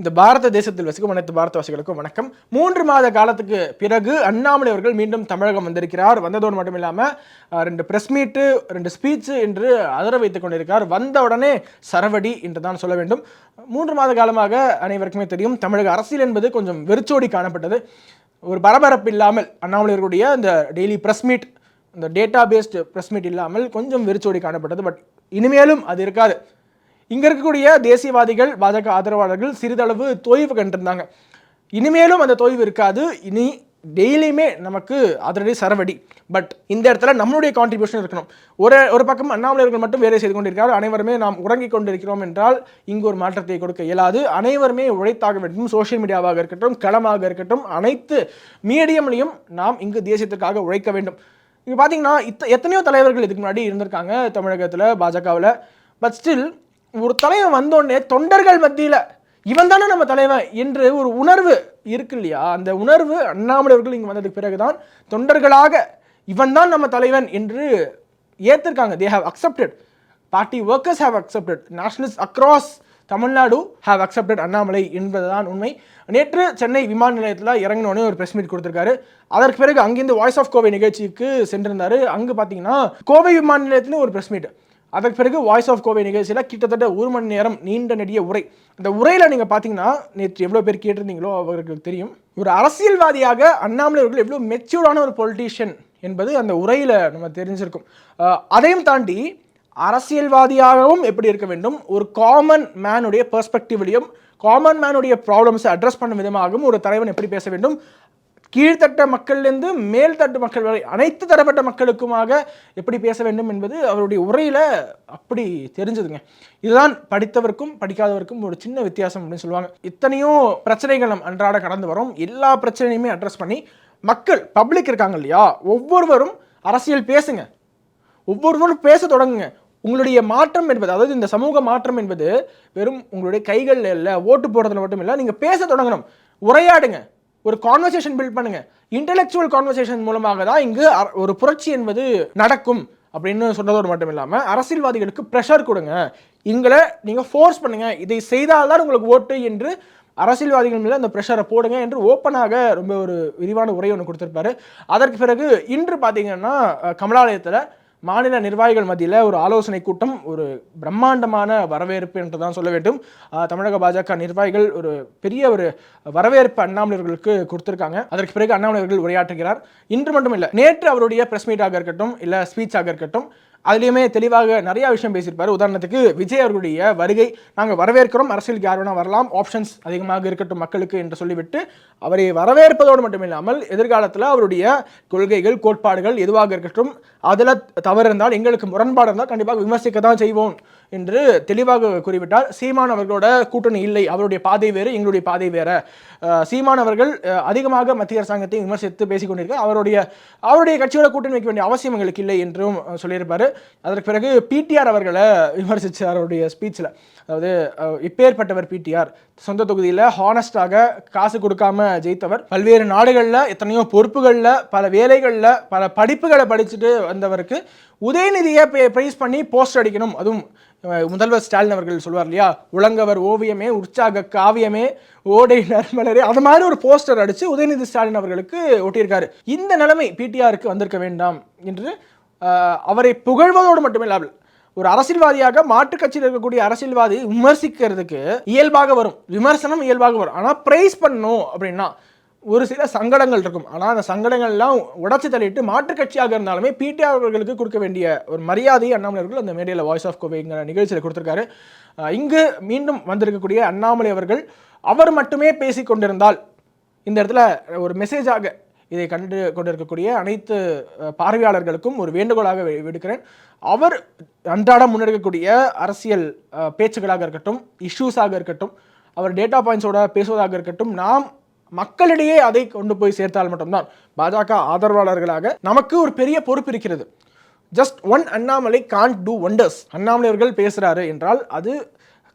இந்த பாரத தேசத்தில் வசிக்கும் அனைத்து பாரதவாசிகளுக்கும் வணக்கம். மூன்று மாத காலத்துக்கு பிறகு அண்ணாமலை அவர்கள் மீண்டும் தமிழகம் வந்திருக்கிறார். வந்ததோடு மட்டும் இல்லாமல் ரெண்டு பிரஸ் மீட்டு ரெண்டு ஸ்பீச்சு என்று அதர வைத்துக் கொண்டிருக்கிறார் வந்த உடனே சரவடி என்று தான் சொல்ல வேண்டும். மூன்று மாத காலமாக அனைவருக்குமே தெரியும் தமிழக அரசியல் என்பது கொஞ்சம் வெறிச்சோடி காணப்பட்டது. ஒரு பரபரப்பு இல்லாமல் அண்ணாமலையர்களுடைய இந்த டெய்லி பிரஸ் மீட் இந்த டேட்டா பேஸ்டு பிரஸ் மீட் இல்லாமல் கொஞ்சம் வெறிச்சோடி காணப்பட்டது. பட் இனிமேலும் அது இருக்காது. இங்கே இருக்கக்கூடிய தேசியவாதிகள் பாஜக ஆதரவாளர்கள் சிறிதளவு தொய்வு கண்டிருந்தாங்க. இனிமேலும் அந்த தொய்வு இருக்காது. இனி டெய்லியுமே நமக்கு அதனுடைய சரவடி. பட் இந்த இடத்துல நம்மளுடைய கான்ட்ரிபியூஷன் இருக்கணும். ஒரு ஒரு பக்கம் அண்ணாமலையர்கள் மட்டும் வேலை செய்து கொண்டிருக்கிறார். அனைவருமே நாம் உறங்கிக் கொண்டிருக்கிறோம் என்றால் இங்கு ஒரு மாற்றத்தை கொடுக்க இயலாது. அனைவருமே உழைத்தாக வேண்டும். சோஷியல் மீடியாவாக இருக்கட்டும் களமாக இருக்கட்டும் அனைத்து மீடியம்லையும் நாம் இங்கு தேசியத்திற்காக உழைக்க வேண்டும். இங்கே பார்த்தீங்கன்னா இத்த எத்தனையோ தலைவர்கள் இதுக்கு முன்னாடி இருந்திருக்காங்க தமிழகத்தில் பாஜகவில். பட் ஸ்டில் ஒரு தலைவன் வந்தோடனே தொண்டர்கள் மத்தியில் இவன் தானே நம்ம தலைவன் என்று ஒரு உணர்வு இருக்கு இல்லையா? அந்த உணர்வு அண்ணாமலை அவர்கள் இங்கே வந்ததுக்கு பிறகுதான் தொண்டர்களாக இவன் தான் நம்ம தலைவன் என்று ஏற்றிருக்காங்க they have accepted party workers have accepted nationalist across Tamil Nadu have accepted Annamalai என்பதுதான் உண்மை. நேற்று சென்னை விமான நிலையத்தில் இறங்கினோடனே ஒரு பிரஸ் மீட் கொடுத்துருக்காரு. அதற்கு பிறகு அங்கேருந்து வாய்ஸ் ஆஃப் கோவை நிகழ்ச்சிக்கு சென்றிருந்தார். அங்கே பார்த்தீங்கன்னா கோவை விமான நிலையத்துலேயும் ஒரு ப்ரெஸ் மீட் அதற்கு பிறகு வாய்ஸ் ஆஃப் கோவை நிகழ்ச்சியில் கிட்டத்தட்ட ஒரு மணி நேரம் நீண்ட நெடிய உரை. அந்த உரையில் நீங்கள் பார்த்தீங்கன்னா நேற்று எவ்வளோ பேர் கேட்டிருந்தீங்களோ அவர்களுக்கு தெரியும். ஒரு அரசியல்வாதியாக அண்ணாமலை அவர்கள் எவ்வளோ மெச்சூர்டான ஒரு பொலிட்டீஷியன் என்பது அந்த உரையில் நம்ம தெரிஞ்சிருக்கும். அதையும் தாண்டி அரசியல்வாதியாகவும் எப்படி இருக்க வேண்டும்? ஒரு காமன் மேனுடைய பெர்ஸ்பெக்டிவ்லையும் காமன் மேனுடைய ப்ராப்ளம்ஸை அட்ரஸ் பண்ணும் விதமாகவும் ஒரு தலைவன் எப்படி பேச வேண்டும்? கீழ்த்தட்ட மக்கள்லேருந்து மேல்தட்டு மக்கள் வரை அனைத்து தரப்பட்ட மக்களுக்குமாக எப்படி பேச வேண்டும் என்பது அவருடைய உரையில் அப்படி தெரிஞ்சதுங்க. இதுதான் படித்தவருக்கும் படிக்காதவருக்கும் ஒரு சின்ன வித்தியாசம் அப்படின்னு சொல்லுவாங்க. இத்தனையோ பிரச்சனைகள் நம் அன்றாட கடந்து வரும். எல்லா பிரச்சனையுமே அட்ரஸ் பண்ணி மக்கள் பப்ளிக் இருக்காங்க இல்லையா? ஒவ்வொருவரும் அரசியல் பேசுங்க. ஒவ்வொருவரும் பேச தொடங்குங்க. உங்களுடைய மாற்றம் என்பது அதாவது இந்த சமூக மாற்றம் என்பது வெறும் உங்களுடைய கைகளில் இல்லை ஓட்டு போடுறதுல மட்டும் இல்லை நீங்கள் பேச தொடங்கணும். உரையாடுங்க. ஒரு கான்வர்சேஷன் பில்ட் பண்ணுங்க. இன்டெலெக்சுவல் கான்வர்சேஷன் மூலமாக தான் இங்கு ஒரு புரட்சி என்பது நடக்கும் அப்படின்னு சொன்னதோடு மட்டும் இல்லாமல் அரசியல்வாதிகளுக்கு ப்ரெஷர் கொடுங்க. எங்களை நீங்கள் ஃபோர்ஸ் பண்ணுங்க. இதை செய்தால்தான் உங்களுக்கு ஓட்டு என்று அரசியல்வாதிகள் மேலே அந்த ப்ரெஷரை போடுங்க என்று ஓப்பனாக ரொம்ப ஒரு விரிவான உரை ஒன்று கொடுத்துருப்பாரு. அதற்கு பிறகு இன்று பார்த்தீங்கன்னா கமலாலயத்தில் மாநில நிர்வாகிகள் மத்தியில் ஒரு ஆலோசனை கூட்டம் ஒரு பிரம்மாண்டமான வரவேற்பு என்று தான் சொல்ல வேண்டும். தமிழக பாஜக நிர்வாகிகள் ஒரு பெரிய ஒரு வரவேற்பு அண்ணாமலையர்களுக்கு கொடுத்துருக்காங்க. அதற்கு பிறகு அண்ணாமலையர்கள் உரையாற்றுகிறார். இன்று மட்டும் இல்லை நேற்று அவருடைய பிரஸ் மீட்டாக இருக்கட்டும் இல்லை ஸ்பீச்சாக இருக்கட்டும் அதுலேயுமே தெளிவாக நிறையா விஷயம் பேசியிருப்பார். உதாரணத்துக்கு விஜய் அவர்களுடைய வருகை நாங்கள் வரவேற்கிறோம். அரசியலுக்கு யார் வேணால் வரலாம். ஆப்ஷன்ஸ் அதிகமாக இருக்கட்டும் மக்களுக்கு என்று சொல்லிவிட்டு அவரை வரவேற்பதோடு மட்டுமில்லாமல் எதிர்காலத்தில் அவருடைய கொள்கைகள் கோட்பாடுகள் எதுவாக இருக்கட்டும் அதில் தவறு இருந்தால் எங்களுக்கு முரண்பாடு இருந்தால் கண்டிப்பாக விமர்சிக்க தான் செய்வோம். என்று தெளிவாக கூறிவிட்டார் சீமான் அவர்களோட கூட்டணி இல்லை. அவருடைய பாதை வேறு எங்களுடைய பாதை வேற. சீமான் அவர்கள் அதிகமாக மத்திய அரசாங்கத்தை விமர்சித்து பேசிக்கொண்டிருக்க அவருடைய அவருடைய கட்சியோட கூட்டணி வைக்க வேண்டிய அவசியம் எங்களுக்கு இல்லை என்றும் சொல்லியிருப்பார். அதற்கு பிறகு பிடிஆர் அவர்களை விமர்சித்தார் அவருடைய ஸ்பீச்சில் அதாவது இப்பேற்பட்டவர் பிடிஆர் சொந்த தொகுதியில் ஹானஸ்டாக காசு கொடுக்காம ஜெயித்தவர். பல்வேறு நாடுகளில் எத்தனையோ பொறுப்புகளில் பல வேலைகளில் பல படிப்புகளை படிச்சுட்டு வந்தவருக்கு உதயநிதியை ப்ரைஸ் பண்ணி போஸ்ட் அடிக்கணும். அதுவும் முதல்வர் ஸ்டாலின் அவர்கள் சொல்வார் இல்லையா? உலங்கவர் ஓவியமே உற்சாக காவியமே ஓடை நர்மலரே அது மாதிரி ஒரு போஸ்டர் அடித்து உதயநிதி ஸ்டாலின் அவர்களுக்கு ஒட்டியிருக்காரு. இந்த நிலைமை பிடிஆருக்கு வந்திருக்க வேண்டாம் என்று அவரை புகழ்வதோடு மட்டுமில்லாமல் ஒரு அரசியல்வாதியாக மாற்றுக் கட்சியில் இருக்கக்கூடிய அரசியல்வாதி விமர்சிக்கிறதுக்கு இயல்பாக வரும். விமர்சனம் இயல்பாக வரும். ஆனால் பிரைஸ் பண்ணணும் அப்படின்னா ஒரு சில சங்கடங்கள் இருக்கும். ஆனால் அந்த சங்கடங்கள்லாம் உடச்சி தள்ளிட்டு மாற்றுக் கட்சியாக இருந்தாலுமே பிடிஆர் அவர்களுக்கு கொடுக்க வேண்டிய ஒரு மரியாதையை அண்ணாமலை அவர்கள் அந்த மேடையில் வாய்ஸ் ஆஃப் கோவைங்கிற நிகழ்ச்சியில் கொடுத்துருக்காரு. இங்கு மீண்டும் வந்திருக்கக்கூடிய அண்ணாமலை அவர்கள் அவர் மட்டுமே பேசி கொண்டிருந்தால் இந்த இடத்துல ஒரு மெசேஜாக இதை கண்டு கொண்டிருக்கக்கூடிய அனைத்து பார்வையாளர்களுக்கும் ஒரு வேண்டுகோளாக வி- விடுக்கிறேன். அவர் அன்றாடம் முன்னெடுக்கக்கூடிய அரசியல் பேச்சுகளாக இருக்கட்டும் இஷ்யூஸாக இருக்கட்டும் அவர் டேட்டா பாயிண்ட்ஸோட பேசுவதாக இருக்கட்டும் நாம் மக்களிடையே அதை கொண்டு போய் சேர்த்தால் மட்டும்தான் பாஜக ஆதரவாளர்களாக நமக்கு ஒரு பெரிய பொறுப்பு இருக்கிறது. Just one Annamalai can't do wonders Annamalai அவர்கள் பேசுகிறாரு என்றால் அது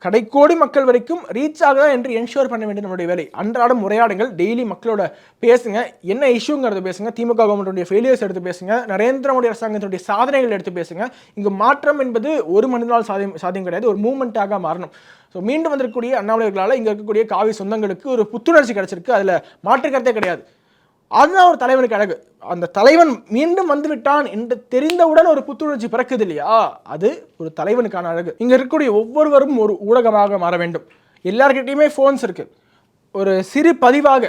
கடைக்கோடி மக்கள் வரைக்கும் ரீச் ஆகுதா என்று என்ஷூர் பண்ண வேண்டிய நம்மளுடைய வேலை. அன்றாடம் உரையாடுங்கள் டெய்லி மக்களோட பேசுங்க. என்ன இஷ்யூங்கிறத பேசுங்க. திமுக கவர்மெண்ட்டுடைய ஃபெயிலியர்ஸ் எடுத்து பேசுங்க. நரேந்திர மோடி அரசாங்கத்தினுடைய சாதனைகள் எடுத்து பேசுங்க. இங்கு மாற்றம் என்பது ஒரு மனிதனால் சாதியம் சாத்தியம் கிடையாது. ஒரு மூமெண்ட்டாக மாறணும். ஸோ மீண்டும் வந்திருக்கக்கூடிய அண்ணாமலையர்களால் இங்கே இருக்கக்கூடிய காவி சொந்தங்களுக்கு ஒரு புத்துணர்ச்சி கிடைச்சிருக்கு. அதில் மாற்றுக்கிறதே கிடையாது. அதுதான் ஒரு தலைவனுக்கு அழகு. அந்த தலைவன் மீண்டும் வந்துவிட்டான் என்று தெரிந்தவுடன் ஒரு புத்துணர்ச்சி பிறக்குது இல்லையா? அது ஒரு தலைவனுக்கான அழகு. இங்கே இருக்கக்கூடிய ஒவ்வொருவரும் ஒரு ஊடகமாக மாற வேண்டும். எல்லார்கிட்டையுமே ஃபோன்ஸ் இருக்குது ஒரு சிறு பதிவாக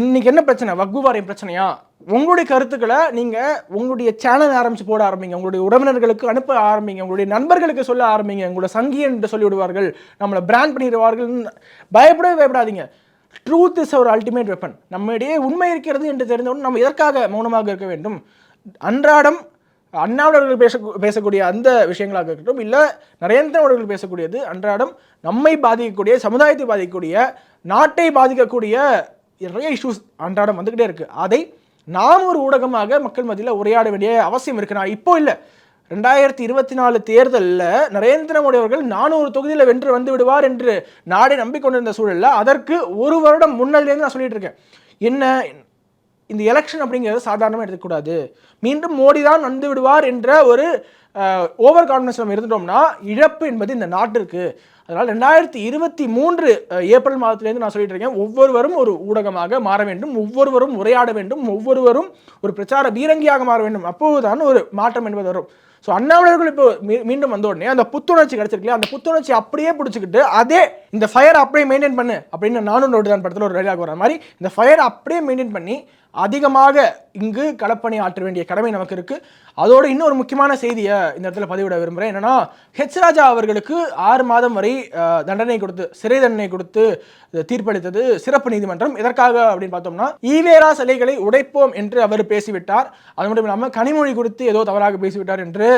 இன்றைக்கி என்ன பிரச்சனை? வக்குவாரியம் பிரச்சனையா? உங்களுடைய கருத்துக்களை நீங்கள் உங்களுடைய சேனல் ஆரம்பித்து போட ஆரம்பிங்க. உங்களுடைய உறவினர்களுக்கு அனுப்ப ஆரம்பிங்க. உங்களுடைய நண்பர்களுக்கு சொல்ல ஆரம்பிங்க. உங்களோட சங்கி என்று சொல்லி விடுவார்கள் நம்மளை பிராண்ட் பண்ணிடுவார்கள். பயப்படவே பயப்படாதீங்க. Truth is our ultimate weapon நம்மிடையே உண்மை இருக்கிறது என்று தெரிந்தவுடன் நம்ம எதற்காக மௌனமாக இருக்க வேண்டும்? அன்றாடம் அண்ணாவிடர்கள் பேச பேசக்கூடிய அந்த விஷயங்களாக இருக்கட்டும் இல்லை நரேந்திரவர்கள் பேசக்கூடியது அன்றாடம் நம்மை பாதிக்கக்கூடிய சமுதாயத்தை பாதிக்கக்கூடிய நாட்டை பாதிக்கக்கூடிய நிறைய இஷ்யூஸ் அன்றாடம் வந்துக்கிட்டே இருக்குது அதை நாம் ஒரு ஊடகமாக மக்கள் மத்தியில் உரையாட வேண்டிய அவசியம் இருக்குது நான் இப்போ இல்லை. ரெண்டாயிரத்தி இருபத்தி நாலு தேர்தலில் நரேந்திர மோடி அவர்கள் நானூறு தொகுதியில் வென்று வந்து விடுவார் என்று நாடே நம்பிக்கொண்டிருந்த சூழலில் அதற்கு ஒரு வருடம் முன்னாடிலேருந்து நான் சொல்லிட்டு இருக்கேன். என்ன? இந்த எலெக்ஷன் அப்படிங்கிறது சாதாரணமாக எடுக்கக்கூடாது மீண்டும் மோடி தான் வந்து விடுவார் என்ற ஒரு ஓவர் கான்ஃபிடன்ஸ் நம்ம இருந்துட்டோம்னா இழப்பு என்பது இந்த நாட்டிற்கு. அதனால் ரெண்டாயிரத்தி இருபத்தி மூன்று ஏப்ரல் மாதத்துலேருந்து நான் சொல்லிட்டு இருக்கேன். ஒவ்வொருவரும் ஒரு ஊடகமாக மாற வேண்டும். ஒவ்வொருவரும் உரையாட வேண்டும். ஒவ்வொருவரும் ஒரு பிரச்சார பீரங்கியாக மாற வேண்டும். அப்போதுதான் ஒரு மாற்றம் என்பது வரும். ஸோ அண்ணாமலையர்கள் இப்போ மீ- மீண்டும் வந்த உடனே அந்த புத்துணர்ச்சி கிடைச்சிருக்கல அந்த புத்துணர்ச்சி அப்படியே பிடிச்சிக்கிட்டு அதே இந்த ஃபயர் அப்படியே மெயின்டைன் பண்ணு அப்படின்னு நானும் நோட்டு தான் படத்தில் ஒரு டைலாக் வர மாதிரி இந்த ஃபயர் அப்படியே மெயின்டைன் பண்ணி அதிகமாக இங்கு களப்பணி ஆற்ற வேண்டிய கடமை நமக்கு இருக்குது அதோடு இன்னொரு முக்கியமான செய்தியை இந்த இடத்துல பதிவிட விரும்புகிறேன். என்னன்னா ஹெச் ராஜா அவர்களுக்கு ஆறு மாதம் வரை தண்டனை கொடுத்து சிறை தண்டனை கொடுத்து தீர்ப்பளித்தது சிறப்பு நீதிமன்றம். எதற்காக அப்படின்னு பார்த்தோம்னா ஈவேரா சிலைகளை உடைப்போம் என்று அவர் பேசிவிட்டார். அது மட்டும் இல்லாமல் கனிமொழி குறித்து ஏதோ தவறாக பேசிவிட்டார் என்று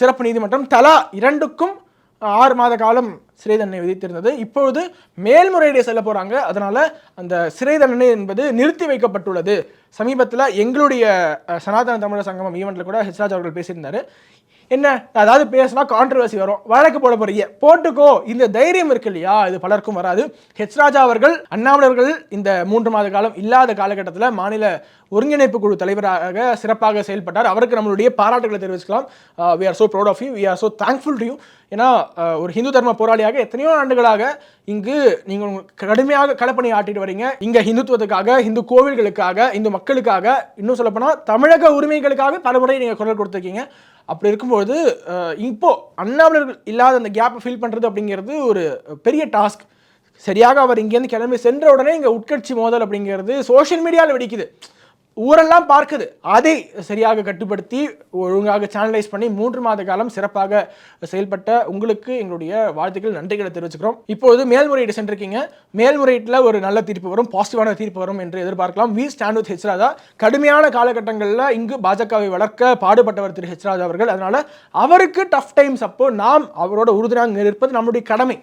சிறப்பு நீதிமன்றம் தலா இரண்டுக்கும் ஆறு மாத காலம் சிறை தண்டனை விதித்திருந்தது. இப்பொழுது மேல்முறையீடு செல்ல போகிறாங்க அதனால அந்த சிறை தண்டனை என்பது நிறுத்தி வைக்கப்பட்டுள்ளது. சமீபத்தில் எங்களுடைய சனாதன தமிழர் சங்கமம் ஈவெண்ட்ல கூட ஹெச்ராஜ் அவர்கள் பேசியிருந்தார். என்ன? அதாவது பேசினா கான்ட்ரவர்சி வரும். வழக்கு போட போறீங்க. போட்டுக்கோ. இந்த தைரியம் இருக்கு இல்லையா? இது பலருக்கும் வராது. ஹெச் ராஜா அவர்கள் அண்ணாமலர்கள் இந்த மூன்று மாத காலம் இல்லாத காலகட்டத்தில் மாநில ஒருங்கிணைப்பு குழு தலைவராக சிறப்பாக செயல்பட்டார். அவருக்கு நம்மளுடைய பாராட்டுகளை தெரிவிச்சுக்கலாம். We are so proud of you we are so thankful to you ஏன்னா ஒரு ஹிந்து தர்ம போராளியாக எத்தனையோ ஆண்டுகளாக இங்கு நீங்கள் கடுமையாக களப்பணி ஆட்டிட்டு வரீங்க. இங்கே ஹிந்துத்துவத்துக்காக இந்து கோவில்களுக்காக இந்து மக்களுக்காக இன்னும் சொல்லப்போனால் தமிழக உரிமைகளுக்காக பலமுறை நீங்கள் குரல் கொடுத்துருக்கீங்க. அப்படி இருக்கும்போது இப்போது இப்போ இல்லாத அந்த கேப்பை ஃபில் பண்ணுறது அப்படிங்கிறது ஒரு பெரிய டாஸ்க் சரியாக அவர் இங்கேருந்து கிளம்பி சென்ற உடனே இங்கே உட்கட்சி மோதல் அப்படிங்கிறது சோஷியல் மீடியாவில் வெடிக்குது. ஊரெல்லாம் பார்க்குது. அதை சரியாக கட்டுப்படுத்தி ஒழுங்காக சேனலைஸ் பண்ணி மூன்று மாத காலம் சிறப்பாக செயல்பட்ட உங்களுக்கு எங்களுடைய வாழ்த்துக்கள் நன்றிகளை தெரிவிச்சுக்கிறோம். இப்போது மேல்முறையீடு சென்றிருக்கீங்க. மேல்முறையீட்டில் ஒரு நல்ல தீர்ப்பு வரும் பாசிட்டிவான தீர்ப்பு வரும் என்று எதிர்பார்க்கலாம். வி. ஸ்டாண்ட் வித் ஹெச்ராஜா கடுமையான காலகட்டங்களில் இங்கு பாஜகவை வளர்க்க பாடுபட்டவர் திரு ஹெச்ராஜா அவர்கள். அதனால் அவருக்கு டஃப் டைம்ஸ் அப்போ நாம் அவரோட உறுதுணையாக இருப்பது நம்முடைய கடமை.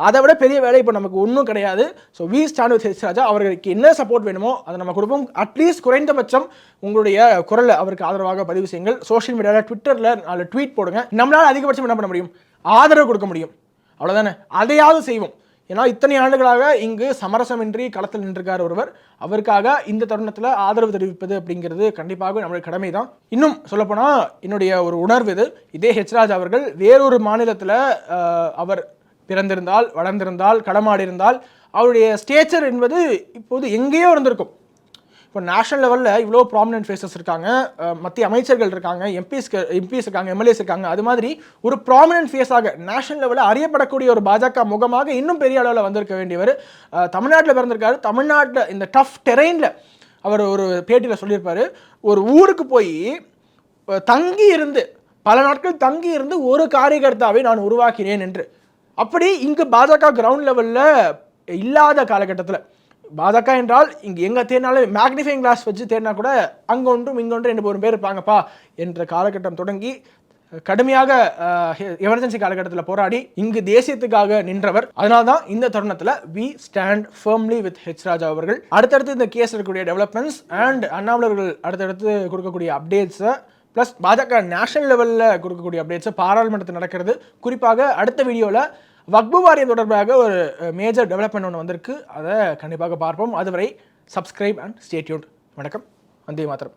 அதை விட பெரிய வேலை இப்போ நமக்கு ஒன்றும் கிடையாது. So we stand with H Raja அவர்களுக்கு என்ன சப்போர்ட் வேணுமோ அதை நம்ம கொடுப்போம். அட்லீஸ்ட் குறைந்தபட்சம் உங்களுடைய குரலை அவருக்கு ஆதரவாக பதிவு செய்யுங்கள். சோஷியல் மீடியாவில் ட்விட்டரில் நாலு ட்வீட் போடுங்க. நம்மளால் அதிகபட்சம் என்ன பண்ண முடியும்? ஆதரவு கொடுக்க முடியும். அவ்வளோதானே அதையாவது செய்வோம். ஏன்னா இத்தனை ஆண்டுகளாக இங்கு சமரசமின்றி களத்தில் நின்றிருக்கார் ஒருவர். அவருக்காக இந்த தருணத்தில் ஆதரவு தெரிவிப்பது அப்படிங்கிறது கண்டிப்பாக நம்மளுடைய கடமை தான் இன்னும் சொல்லப்போனால் என்னுடைய ஒரு உணர்வு இது. இதே ஹெச்ராஜ் அவர்கள் வேறொரு மாநிலத்தில் அவர் பிறந்திருந்தால் வளர்ந்திருந்தால் களமாடியிருந்தால் அவருடைய ஸ்டேச்சர் என்பது இப்போது எங்கேயோ இருந்திருக்கும். இப்போ நேஷனல் லெவலில் இவ்வளோ ப்ராமினென்ட் ஃபேஸஸ் இருக்காங்க. மத்திய அமைச்சர்கள் இருக்காங்க எம்பிஸ் எம்பிஸ் இருக்காங்க எம்எல்ஏஸ் இருக்காங்க. அது மாதிரி ஒரு ப்ராமினன்ட் ஃபேஸாக நேஷனல் லெவலில் அறியப்படக்கூடிய ஒரு பாஜக முகமாக இன்னும் பெரிய அளவில் வந்திருக்க வேண்டியவர் தமிழ்நாட்டில் பிறந்திருக்காரு. தமிழ்நாட்டில் இந்த டஃப் டெரெயினில் அவர் ஒரு பேட்டியில் சொல்லியிருப்பார். ஒரு ஊருக்கு போய் தங்கி இருந்து பல நாட்கள் தங்கி இருந்து ஒரு காரியகர்த்தாவை நான் உருவாக்கினேன் என்று. அப்படி இங்கே பாஜக கிரவுண்ட் லெவலில் இல்லாத காலகட்டத்தில் பாஜக என்றால் இங்கே எங்கே தேடினாலும் மேக்னிஃபைங் கிளாஸ் வச்சு தேடினா கூட அங்கே ஒன்றும் இங்கே ஒன்றும் ரெண்டு பேர் இருப்பாங்கப்பா என்ற காலகட்டம் தொடங்கி கடுமையாக எமர்ஜென்சி காலகட்டத்தில் போராடி இங்கு தேசியத்துக்காக நின்றவர். அதனால்தான் இந்த தருணத்தில் we stand firmly with H Raja அவர்கள். அடுத்தடுத்து இந்த கேஸ் இருக்கக்கூடிய டெவலப்மெண்ட்ஸ் அண்ட் அண்ணாமலர்கள் அடுத்தடுத்து கொடுக்கக்கூடிய அப்டேட்ஸை ப்ளஸ் பாஜக நேஷனல் லெவலில் கொடுக்கக்கூடிய அப்டேட்ஸை பாராளுமன்றத்தில் நடக்கிறது. குறிப்பாக அடுத்த வீடியோவில் வக்பு வாரியம் தொடர்பாக ஒரு மேஜர் டெவலப்மெண்ட் ஒன்று வந்திருக்கு. அதை கண்டிப்பாக பார்ப்போம். அதுவரை சப்ஸ்கிரைப் அண்ட் ஸ்டேட்யூன் வணக்கம். வந்தே மாத்திரம்